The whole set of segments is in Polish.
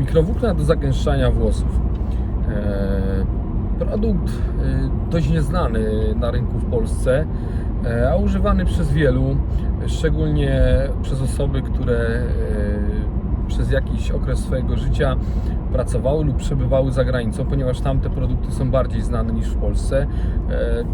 Mikrowłókna do zagęszczania włosów. E, Produkt e, dość nieznany na rynku w Polsce, e, a używany przez wielu, szczególnie przez osoby, które przez jakiś okres swojego życia pracowały lub przebywały za granicą, ponieważ tam te produkty są bardziej znane niż w Polsce.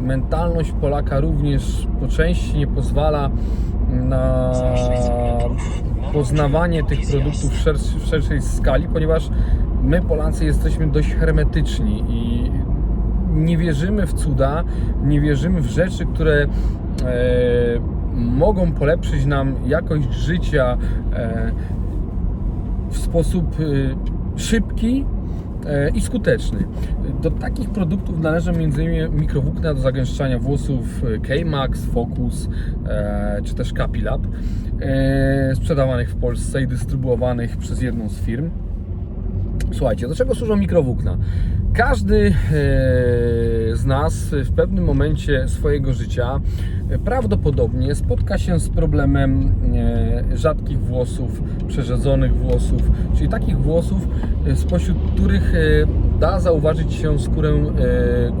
Mentalność Polaka również po części nie pozwala na poznawanie tych produktów w, szerszy, w szerszej skali, ponieważ my Polacy jesteśmy dość hermetyczni i nie wierzymy w cuda, nie wierzymy w rzeczy, które e, mogą polepszyć nam jakość życia e, w sposób e, szybki i skuteczny. Do takich produktów należą m.in. mikrowłókna do zagęszczania włosów e, K-Max, Focus e, czy też Capilab e, sprzedawanych w Polsce i dystrybuowanych przez jedną z firm. Słuchajcie, do czego służą mikrowłókna? Każdy e, z nas w pewnym momencie swojego życia e, prawdopodobnie spotka się z problemem e, rzadkich włosów, przerzedzonych włosów, czyli takich włosów, spośród których da zauważyć się skórę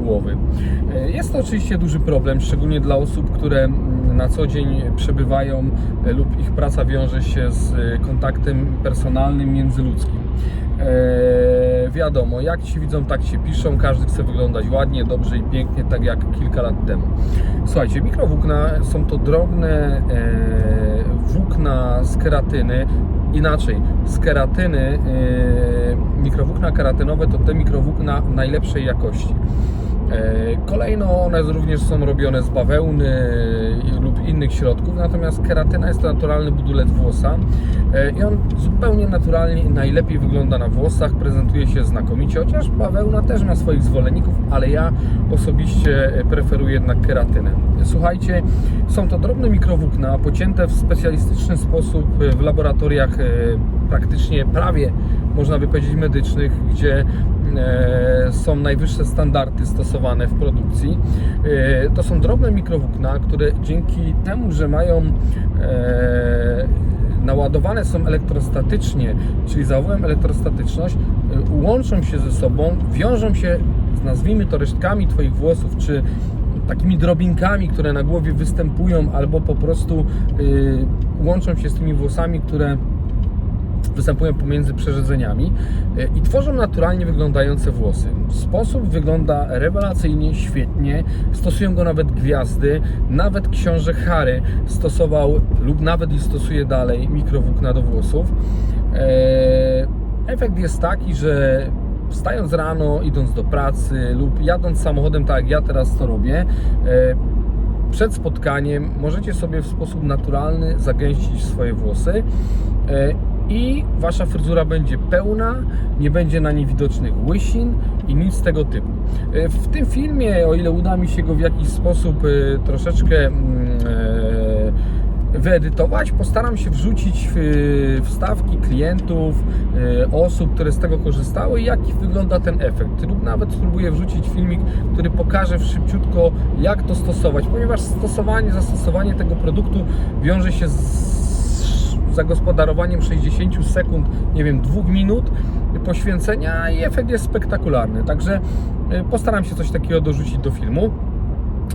głowy. Jest to oczywiście duży problem, szczególnie dla osób, które na co dzień przebywają lub ich praca wiąże się z kontaktem personalnym, międzyludzkim. Eee, wiadomo, jak ci widzą, tak się piszą. Każdy chce wyglądać ładnie, dobrze i pięknie, tak jak kilka lat temu. Słuchajcie, mikrowłókna są to drobne e, włókna z keratyny. Inaczej, z keratyny, e, mikrowłókna keratynowe to te mikrowłókna najlepszej jakości. E, Kolejno one również są robione z bawełny i- lub innych środków, natomiast keratyna jest to naturalny budulec włosa e, i on zupełnie naturalnie najlepiej wygląda na włosach, prezentuje się znakomicie, chociaż bawełna też ma swoich zwolenników, ale ja osobiście e, preferuję jednak keratynę. Słuchajcie, są to drobne mikrowłókna pocięte w specjalistyczny sposób e, w laboratoriach praktycznie prawie można by powiedzieć medycznych, gdzie są najwyższe standardy stosowane w produkcji. E, to są drobne mikrowłókna, które dzięki temu, że mają e, naładowane są elektrostatycznie, czyli zachowują elektrostatyczność, e, łączą się ze sobą, wiążą się, nazwijmy to resztkami Twoich włosów, czy takimi drobinkami, które na głowie występują, albo po prostu łączą się z tymi włosami, które występują pomiędzy przerzedzeniami e, i tworzą naturalnie wyglądające włosy. Sposób wygląda rewelacyjnie, świetnie. Stosują go nawet gwiazdy. Nawet książę Harry stosował lub nawet stosuje dalej mikrowłókna do włosów. E, Efekt jest taki, że wstając rano, idąc do pracy lub jadąc samochodem, tak jak ja teraz to robię, e, przed spotkaniem możecie sobie w sposób naturalny zagęścić swoje włosy i wasza fryzura będzie pełna, nie będzie na niej widocznych łysin i nic tego typu. E, W tym filmie, o ile uda mi się go w jakiś sposób e, troszeczkę mm, e, wyedytować, postaram się wrzucić wstawki klientów, osób, które z tego korzystały i jaki wygląda ten efekt. Lub nawet spróbuję wrzucić filmik, który pokaże szybciutko, jak to stosować, ponieważ stosowanie, zastosowanie tego produktu wiąże się z zagospodarowaniem 60 sekund, nie wiem, dwóch minut poświęcenia i efekt jest spektakularny. Także e, postaram się coś takiego dorzucić do filmu.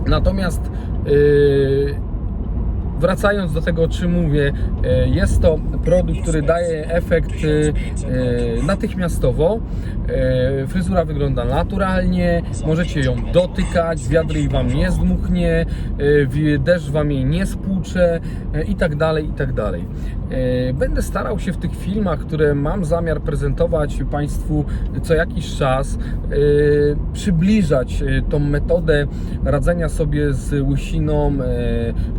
Natomiast yy, wracając do tego, o czym mówię, e, jest to produkt, który daje efekt e, e, natychmiastowo. Fryzura wygląda naturalnie, możecie ją dotykać, wiatr jej Wam nie zdmuchnie, deszcz Wam jej nie spłucze i tak dalej, i tak dalej. Będę starał się w tych filmach, które mam zamiar prezentować Państwu co jakiś czas, przybliżać tą metodę radzenia sobie z łysiną,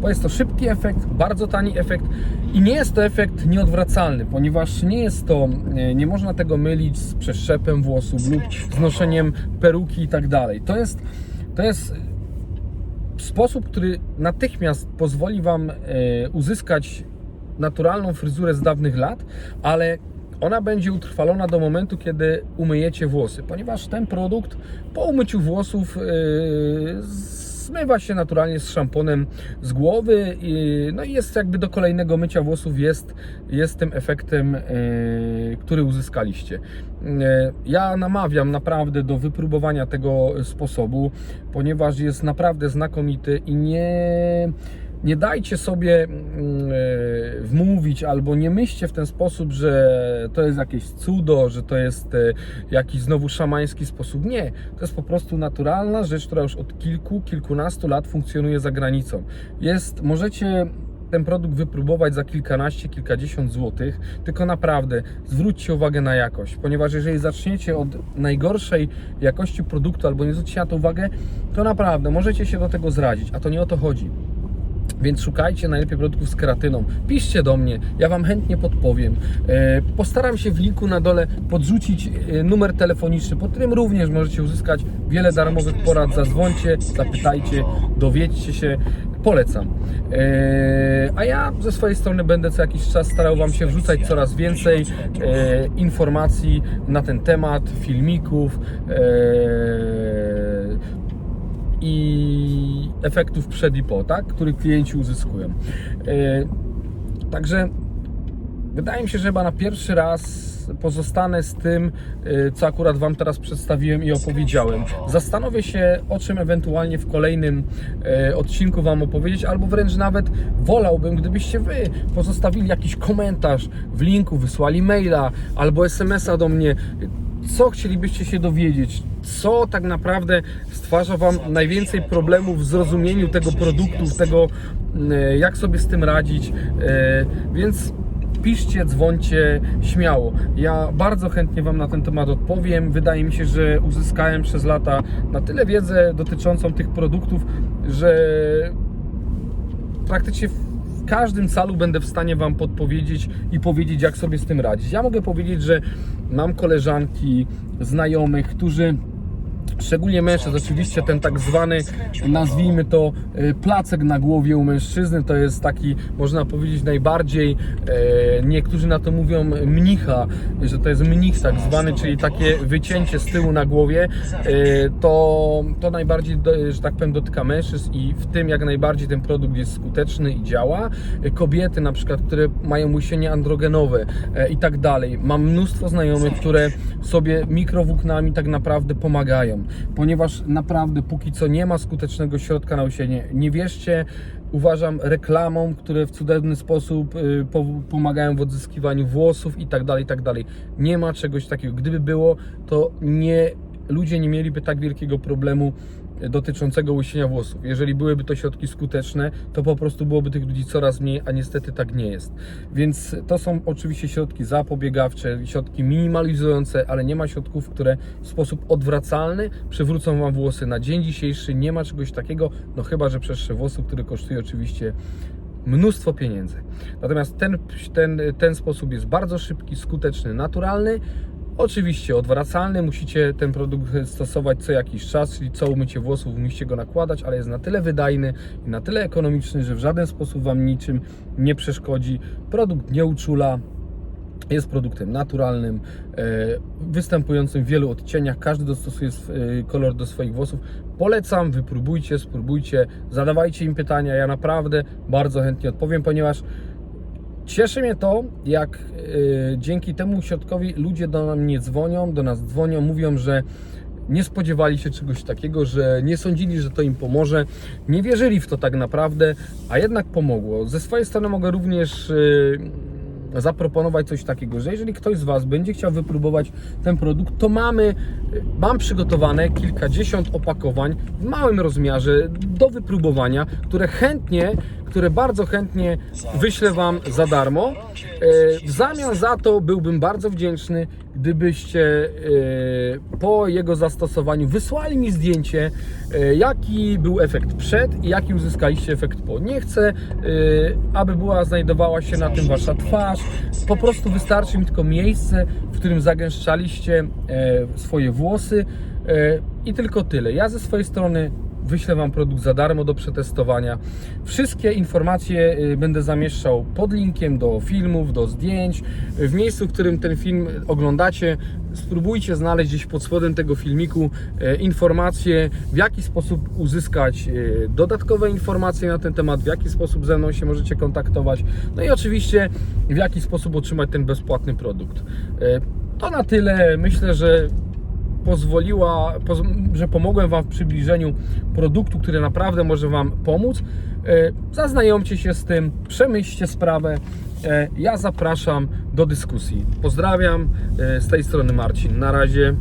bo jest to efekt, bardzo tani efekt i nie jest to efekt nieodwracalny, ponieważ nie jest to, e, nie można tego mylić z przeszczepem włosów lub z noszeniem peruki i tak dalej. To jest, to jest sposób, który natychmiast pozwoli Wam e, uzyskać naturalną fryzurę z dawnych lat, ale ona będzie utrwalona do momentu, kiedy umyjecie włosy, ponieważ ten produkt po umyciu włosów e, zmywa się naturalnie z szamponem z głowy i, no i jest jakby do kolejnego mycia włosów jest, jest tym efektem, e, który uzyskaliście. E, Ja namawiam naprawdę do wypróbowania tego sposobu, ponieważ jest naprawdę znakomity i nie nie dajcie sobie mm, e, wmówić albo nie myślcie w ten sposób, że to jest jakieś cudo, że to jest e, jakiś znowu szamański sposób. Nie, to jest po prostu naturalna rzecz, która już od kilku, kilkunastu lat funkcjonuje za granicą. Jest, możecie ten produkt wypróbować za kilkanaście, kilkadziesiąt złotych, tylko naprawdę zwróćcie uwagę na jakość, ponieważ jeżeli zaczniecie od najgorszej jakości produktu albo nie zwrócicie na to uwagę, to naprawdę możecie się do tego zrazić, a to nie o to chodzi. Więc szukajcie najlepiej produktów z keratyną. Piszcie do mnie, ja Wam chętnie podpowiem. E, Postaram się w linku na dole podrzucić e, numer telefoniczny, pod którym również możecie uzyskać wiele darmowych porad. Zadzwońcie, zapytajcie, dowiedźcie się. Polecam. E, A ja ze swojej strony będę co jakiś czas starał Wam się wrzucać coraz więcej informacji na ten temat, filmików. I efektów przed i po, tak? który klienci uzyskują. E, Także wydaje mi się, że chyba na pierwszy raz pozostanę z tym, e, co akurat Wam teraz przedstawiłem i opowiedziałem. Zastanowię się, o czym ewentualnie w kolejnym e, odcinku Wam opowiedzieć, albo wręcz nawet wolałbym, gdybyście Wy pozostawili jakiś komentarz w linku, wysłali maila albo SMS-a do mnie co chcielibyście się dowiedzieć, co tak naprawdę stwarza Wam najwięcej problemów w zrozumieniu tego produktu, tego e, jak sobie z tym radzić, E, więc piszcie, dzwońcie śmiało. Ja bardzo chętnie Wam na ten temat odpowiem. Wydaje mi się, że uzyskałem przez lata na tyle wiedzę dotyczącą tych produktów, że praktycznie w każdym calu będę w stanie Wam podpowiedzieć i powiedzieć, jak sobie z tym radzić. Ja mogę powiedzieć, że mam koleżanki, znajomych, którzy Szczególnie mężczyzn, oczywiście ten tak zwany, nazwijmy to, y, placek na głowie u mężczyzny, to jest taki, można powiedzieć, najbardziej, e, niektórzy na to mówią mnicha, że to jest mnich tak zwany, czyli takie wycięcie z tyłu na głowie, e, to, to najbardziej, że tak powiem, dotyka mężczyzn i w tym jak najbardziej ten produkt jest skuteczny i działa. E, Kobiety na przykład, które mają łysienie androgenowe e, i tak dalej. Mam mnóstwo znajomych, które sobie mikrowłóknami tak naprawdę pomagają, ponieważ naprawdę póki co nie ma skutecznego środka na łysienie. Nie wierzcie, uważam reklamom, które w cudowny sposób y, po, pomagają w odzyskiwaniu włosów i tak dalej, tak dalej. Nie ma czegoś takiego. Gdyby było, to nie ludzie nie mieliby tak wielkiego problemu dotyczącego łysienia włosów. Jeżeli byłyby to środki skuteczne, to po prostu byłoby tych ludzi coraz mniej, a niestety tak nie jest. Więc to są oczywiście środki zapobiegawcze, środki minimalizujące, ale nie ma środków, które w sposób odwracalny przywrócą Wam włosy. Na dzień dzisiejszy nie ma czegoś takiego, no chyba, że przeszcze włosów, który kosztuje oczywiście mnóstwo pieniędzy. Natomiast ten, ten, ten sposób jest bardzo szybki, skuteczny, naturalny. Oczywiście odwracalny, musicie ten produkt stosować co jakiś czas, czyli co umycie włosów, musicie go nakładać, ale jest na tyle wydajny i na tyle ekonomiczny, że w żaden sposób Wam niczym nie przeszkodzi. Produkt nie uczula, jest produktem naturalnym, e, występującym w wielu odcieniach. Każdy dostosuje e, kolor do swoich włosów. Polecam, wypróbujcie, spróbujcie, zadawajcie im pytania. Ja naprawdę bardzo chętnie odpowiem, ponieważ Cieszy mnie to, jak y, dzięki temu środkowi ludzie do mnie dzwonią, do nas dzwonią, mówią, że nie spodziewali się czegoś takiego, że nie sądzili, że to im pomoże, nie wierzyli w to tak naprawdę, a jednak pomogło. Ze swojej strony mogę również y, zaproponować coś takiego, że jeżeli ktoś z Was będzie chciał wypróbować ten produkt, to mamy, y, mam przygotowane kilkadziesiąt opakowań w małym rozmiarze do wypróbowania, które chętnie, które bardzo chętnie wyślę Wam za darmo. E, W zamian za to byłbym bardzo wdzięczny, gdybyście e, po jego zastosowaniu wysłali mi zdjęcie, e, jaki był efekt przed i jaki uzyskaliście efekt po. Nie chcę, aby była znajdowała się na tym Wasza twarz. Po prostu wystarczy mi tylko miejsce, w którym zagęszczaliście swoje włosy i tylko tyle. Ja ze swojej strony wyślę Wam produkt za darmo do przetestowania. Wszystkie informacje y, będę zamieszczał pod linkiem do filmów, do zdjęć. W miejscu, w którym ten film oglądacie, spróbujcie znaleźć gdzieś pod spodem tego filmiku e, informacje, w jaki sposób uzyskać e, dodatkowe informacje na ten temat, w jaki sposób ze mną się możecie kontaktować, no i oczywiście w jaki sposób otrzymać ten bezpłatny produkt. E, To na tyle. Myślę, że pozwoliła, poz, że pomogłem Wam w przybliżeniu produktu, który naprawdę może Wam pomóc. E, Zaznajomcie się z tym, przemyślcie sprawę. E, Ja zapraszam do dyskusji. Pozdrawiam e, z tej strony Marcin. Na razie.